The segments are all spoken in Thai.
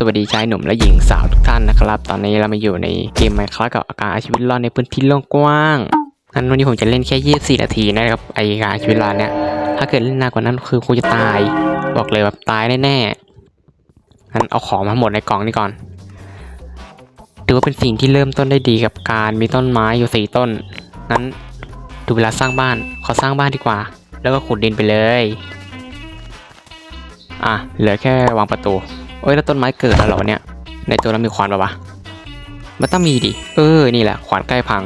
สวัสดีชายหนุ่มและหญิงสาวทุกท่านนะครับ ตอนนี้เรามาอยู่ในเกมไมคลากับอาการชีวิตรอดในพื้นที่โล่งกว้างงั้นวันนี้ผมจะเล่นแค่ 24 นาทีนะครับไอการชีวิตรอดเนี่ยถ้าเกิดเล่นนานกว่านั้นคือกูจะตาย บอกเลยแบบตายแน่ๆงั้นเอาของมาหมดในกล่องนี้ก่อนถือว่าเป็นสิ่งที่เริ่มต้นได้ดีกับการมีต้นไม้อยู่สี่ต้นงั้นดูเวลาสร้างบ้านขอสร้างบ้านดีกว่า แล้วก็ขุดดินไปเลย อะเหลือแค่วางประตู โอ้ยแล้วต้นไม้เกิดแล้วเหรอวะเนี่ย ในตัวเรามีขวานปะวะมันต้องมีดิ เออ นี่แหละ ขวานใกล้พัง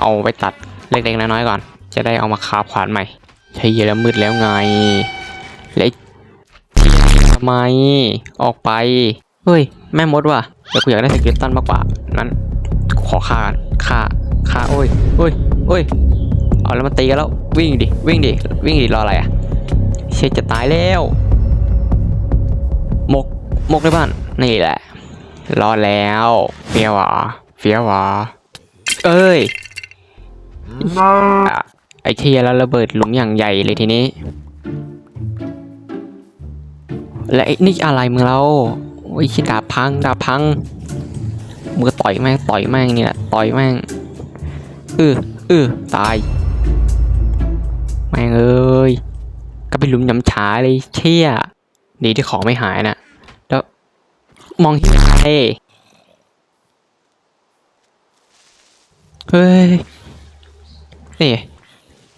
เอาไปตัดเล็กๆน้อยๆก่อน จะได้เอามาคาบขวานใหม่ ใช้เยอะแล้วมืดแล้วไง และทำไม ออกไป เฮ้ย แม่มดว่ะแต่กูอยากได้สกิลตันมากกว่า นั้น ขอฆ่ากันฆ่าฆ่าโอ้ยโอ้ยโอ้ย เอาแล้วมาตีกันแล้ว วิ่งดิ วิ่งดิ วิ่งดิ รออะไรอะ เชยจะตายแล้ว มกหมกในบ้าน นี่แหละ รอดแล้ว เฟี้ยวเหรอเฟี้ยวเหรอเอ้ยอะไอ้เทียแล้วระเบิดหลุมอย่างใหญ่เลยทีนี้ และไอ้นี่อะไรมึงเราโอ้ยชิดาบพังดาบพังมือต่อยแม่งต่อยแม่งเนี่ยต่อยแม่งเออเออตายแม่งเอ้ยก็เป็นหลุมยำฉาเลยเชี่ยดีที่ของไม่หายน่ะแล้ว มองที่ไหนเฮ้ย นี่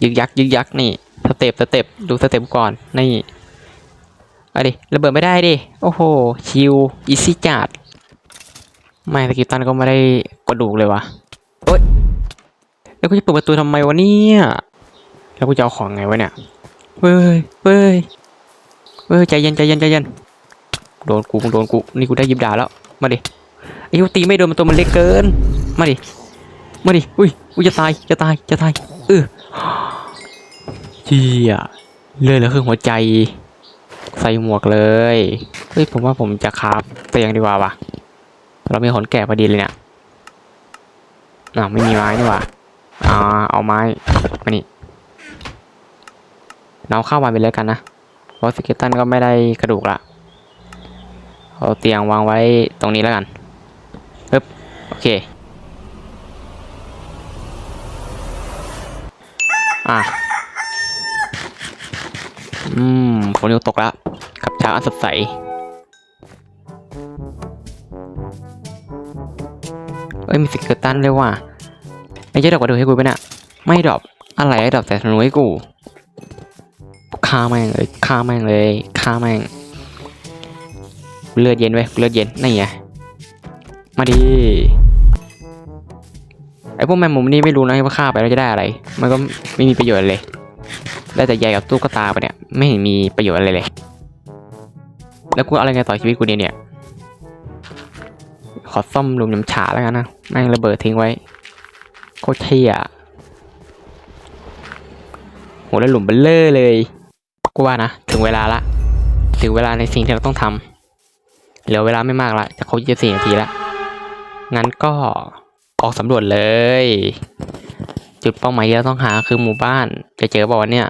ยึกยักยึกยักนี่ สเต็ปสเต็ปดูสเต็ปก่อน นี่อาดิระเบิดไม่ได้ดิ โอ้โห ชิว อีซี่จัด ไม่สกิลตันก็ไม่ได้กระดูกเลยวะโอ๊ยแล้วกูจะเปิดประตูทำไมวะเนี่ย แล้วกูจะเอาของไงวะเนี่ย เฮ้ย เฮ้ย เฮ้ย ใจเย็นใจเย็นใจเย็น โดนกูโดนกูนี่กูได้ยิบดาแล้ว มาดิไอ้ยูตีไม่โดนมันตัวมันเล็กเกิน มาดิ มาดิ อุ้ยอุ้ยจะตายจะตายจะตายเออเจียเลือดเหลือครึ่งหัวใจ ใส่หมวกเลย เฮ้ยผมว่าผมจะคาบเตียงดีกว่าว่ะ เรามีขนแก่พอดีเลยเนี่ยอ้าวไม่มีไม้นี่ว่าอ่าเอาไม้มานี่เราเข้ามาไปเลยกันนะเพราะสเกตันก็ไม่ได้กระดูกละ เอาเตียงวางไว้ตรงนี้แล้วกันปึ๊บโอเค อะ อืมฝนยังตกแล้ว กับเช้าอันสดใส เอ้ย มีสเกตันเลยว่ะไอ้เจ๊ดอกกระดูให้กูไปเนี่ยไม่ดอกอะไรไอ้ดอกแต่ธนูให้กูฆ่าแม่งเลยฆ่าแม่งเลยฆ่าแม่ง เลือดเย็นไว้เลือดเย็นนี่ไงมาดีไอพวกแมงมุมนี่ไม่รู้นะว่าฆ่าไปแล้วจะได้อะไร มันก็ไม่มีประโยชน์เลย ได้แต่ใยกับตู้กตาไปเนี่ย ไม่เห็นมีประโยชน์อะไรเลย แล้วกูเอาอะไรไงต่อชีวิตกูเนี่ยเนี่ย ขอซ่อมลุมยำฉาแล้วกันนะ แม่งระเบิดทิ้งไว้ โคตรเท่อะโหแล้วหลุมเบลเลอร์เลย กูว่านะ ถึงเวลาละ ถึงเวลาในสิ่งที่เราต้องทำ เหลือเวลาไม่มากละจะครบ24นาทีละงั้นก็ออกสำรวจเลย จุดเป้าหมายที่เราต้องหาคือหมู่บ้าน จะเจอบอกว่าเนี่ย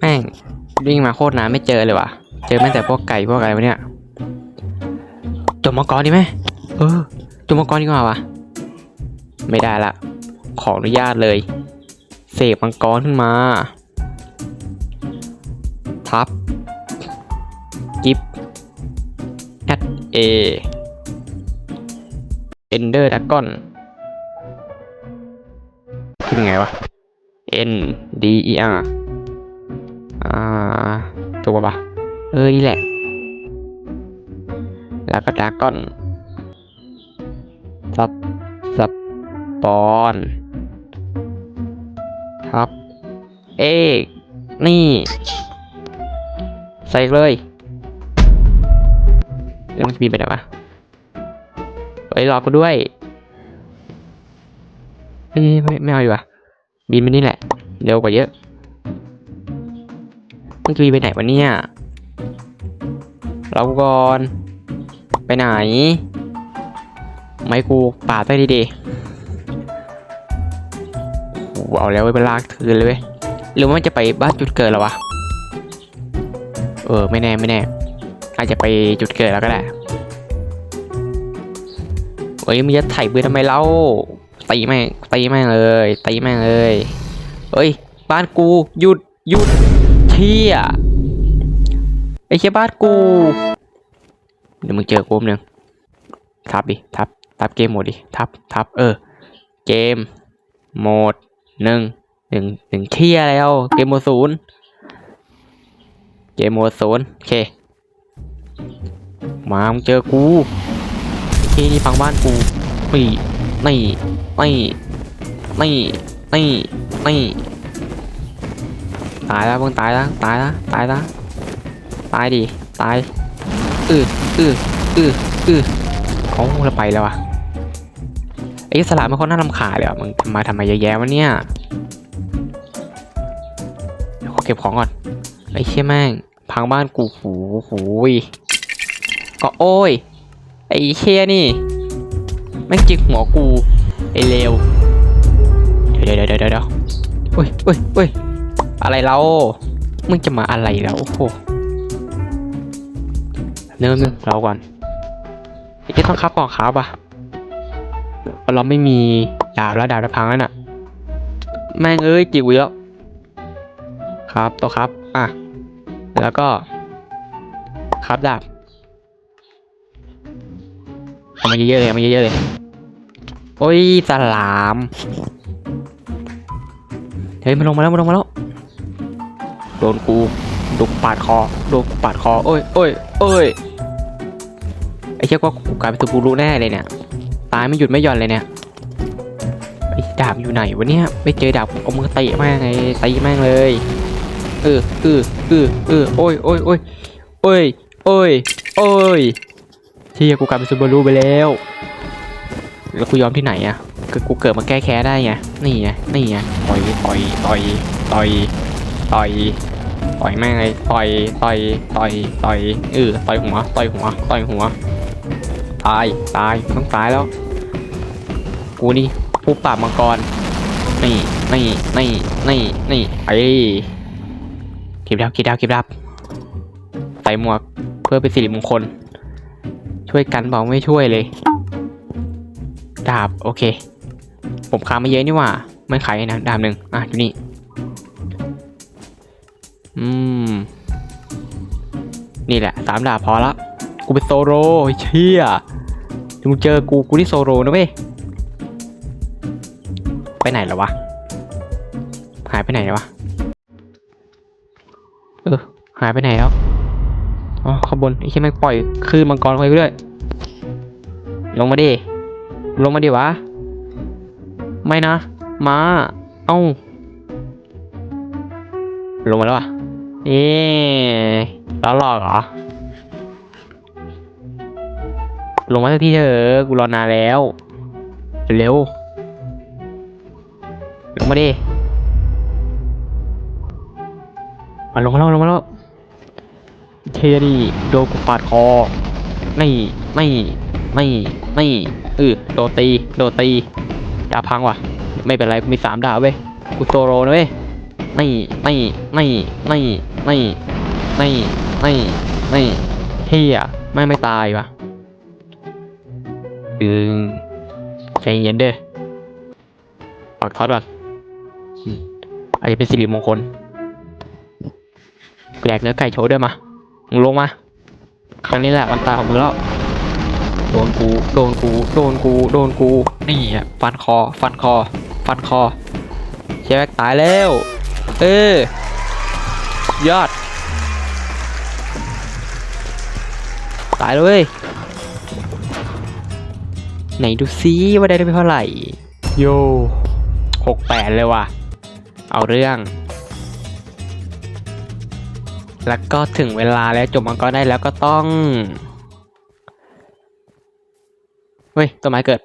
แม่ง วิ่งมาโคตรนานไม่เจอเลยว่ะ เจอแม่แต่พวกไก่พวกอะไรวะเนี่ยจมมังกรดีไหมเออจมมังกรดีกว่าวะไม่ได้ละ ขออนุญาตเลย เสกมังกรขึ้นมา ทับ กิฟแอดเอเอนเดอร์ดักกอนขึ้นไงวะ N D E R อ่าตัวปะเออ นี่แหละ แล้วก็ดากอนซับซับปอนครับ เอกนี่ ใส่เลยแล้วมันจะบินไปไหนวะเอ้ยรอกูด้วยเอ้ยไม่ไม่เอาดีกว่าบินไปนี่แหละ เร็วกว่าเยอะ มึงจะบินไปไหนวะเนี่ย เรอกูก่อน ไปไหน ไม่กูป่าไปดีๆโอ้โหเอาแล้วเว้ยมันลากคืนเลยเว้ยหรือว่าจะไปบ้านจุดเกิดแล้วะ เออ ไม่แน่ไม่แน่ อาจจะไปจุดเกิดแล้วก็ได้เฮ้ยมึงจะถ่ปืนทำไมเล่าตีแม่งตีแม่งเลยตีแม่งเลยเฮ้ย บ้านกูหยุดหยุด เที่ยไอ้เชี่ยบ้านกู เดี๋ยวมึงเจอกูแป๊บนึงทับดิทับทับเกมโหมดดิทับทับเออ เกมโหมดหนึ่งหนึ่งหนึ่งเที่ยแล้ว เกมโหมดศูนย์เกมโหมดศูนย์โอเค มามึงเจอกูที่นี่ฟังบ้านกูนี่นี่นี่นี่นี่นี่ ตายแล้วมึงตายแล้วตายแล้วตายแล้วตายดิตายอืออืออืออือเขาเราไปแล้วอะไอ้สลามมันเขาน่ารำคาญเลยอะมึงทำมาทำมเยอะแยะวะเนี่ยขอเก็บของก่อนไอ้เชี่ยแม่ง พังบ้านกูหูหูยก็โอ้ยไอ้เชี่ยนี่แม่งจิกหัวกูไอ้เลวเดี๋ยวเดี๋ยวเดี๋ยวเดี๋ยวเดี๋ยวอุ้ยอุ้ยอุ้ย อะไรเรามึงจะมาอะไรแล้วโอ้โหเนื้อนึงเราก่อนไอ้เจ้ต้องคับก่อนครับอะเพราะเราไม่มีดาบแล้วดาบจะพังแล้วน่ะ แม่งเอ้ยจิกกูแล้วครับตัวครับ อะ แล้วก็ครับดาบเอามาเยอะๆเลยเอามาเยอะๆเลยโอ้ยสลาม เฮ้ยมันลงมาแล้วมันลงมาแล้ว ดนกูโดนกูปาดคอโดนกูปาดคอโอ้ยโอ้ยโอ้ยไอ้เชี่ยก็กูกลายเป็นตัวบูรุแน่เลยเนี่ยตายไม่หยุดไม่หย่อนเลยเนี่ยไอ้ดาบอยู่ไหนวะเนี่ยไม่เจอดาบเอามือตีแม่งไงตีแม่งเลยเออเออเออเออโอ้ยโอ้ยโอ้ยโอ้ยโอ้ยโอ้ยเที่ยกูกลายเป็นซูเปอร์รูไปแล้วแล้วกูยอมที่ไหนอะคือกูเกิดมาแก้แค้นได้ไงนี่ไงนี่ไงต่อยต่อยต่อยต่อยต่อย ต่อยแม่งเลยต่อยต่อยต่อยต่อยเออต่อยหัวต่อยหัวต่อยหัวตายตายต้องตายแล้ว กูนี่ผู้ปราบมังกรนี่นี่นี่นี่นี่ไอ้เก็บดับเก็บดับเก็บดับใส่หมวกเพื่อเป็นสิริมงคล ช่วยกันบอกไม่ช่วยเลยดาบโอเค ผมค้ามาเยอะนี่ว่า ไม่ขายนะดาบหนึ่งอะอยู่นี่ อืม นี่แหละสามดาบพอละ กูเป็นโซโรเชี่ยถึงมึงเจอกูกูที่โซโรนะเว้ย ไปไหนแล้ววะ หายไปไหนแล้ววะ เออ หายไปไหนแล้ว อ๋อขางบวนไอ้ที่แม่งปล่อยคืนมังกรไปเรื่อย ลงมาดิ ลงมาดิวะ ไม่นะ มา เอ้า ลงมาแล้วอะ เอ๊ะล้อหลอกเหรอ ลงมาสักทีเถอะกูรอนานแล้ว เร็ว ลงมาดิมาลงมาแล้วลงมาแล้วเทียดีโดนกูปาดคอ ไม่ไม่ไม่ไม่เออโดนตี โดนตีดาพังว่ะ ไม่เป็นไรกูมีสามดาบเว้ยกูโตโรนะเว้ย ไม่ไม่ไม่ไม่ไม่ไม่ไม่ไม่เฮียไม่ไม่ตายว่ะดึงใจเย็นเด้อปักทอดก่อนอืมอาจจะเป็นสิริมงคลแกลกเนื้อไก่โชว์ด้วยมามึงลงมาครั้งนี้แหละวันตายของมึงแล้วโดนกูโดนกูโดนกูโดนกูนี่อะฟันคอ ฟันคอ ฟันคอเชฟแม็กตายแล้ว เออยอด ตายเลยไหนดูซิว่าได้ไปเท่าไหร่ โยหกแปดเลยว่ะ เอาเรื่อง แล้วก็ถึงเวลาแล้วจบมังกรได้แล้วก็ต้อง เฮ้ยต้นไม้เกิด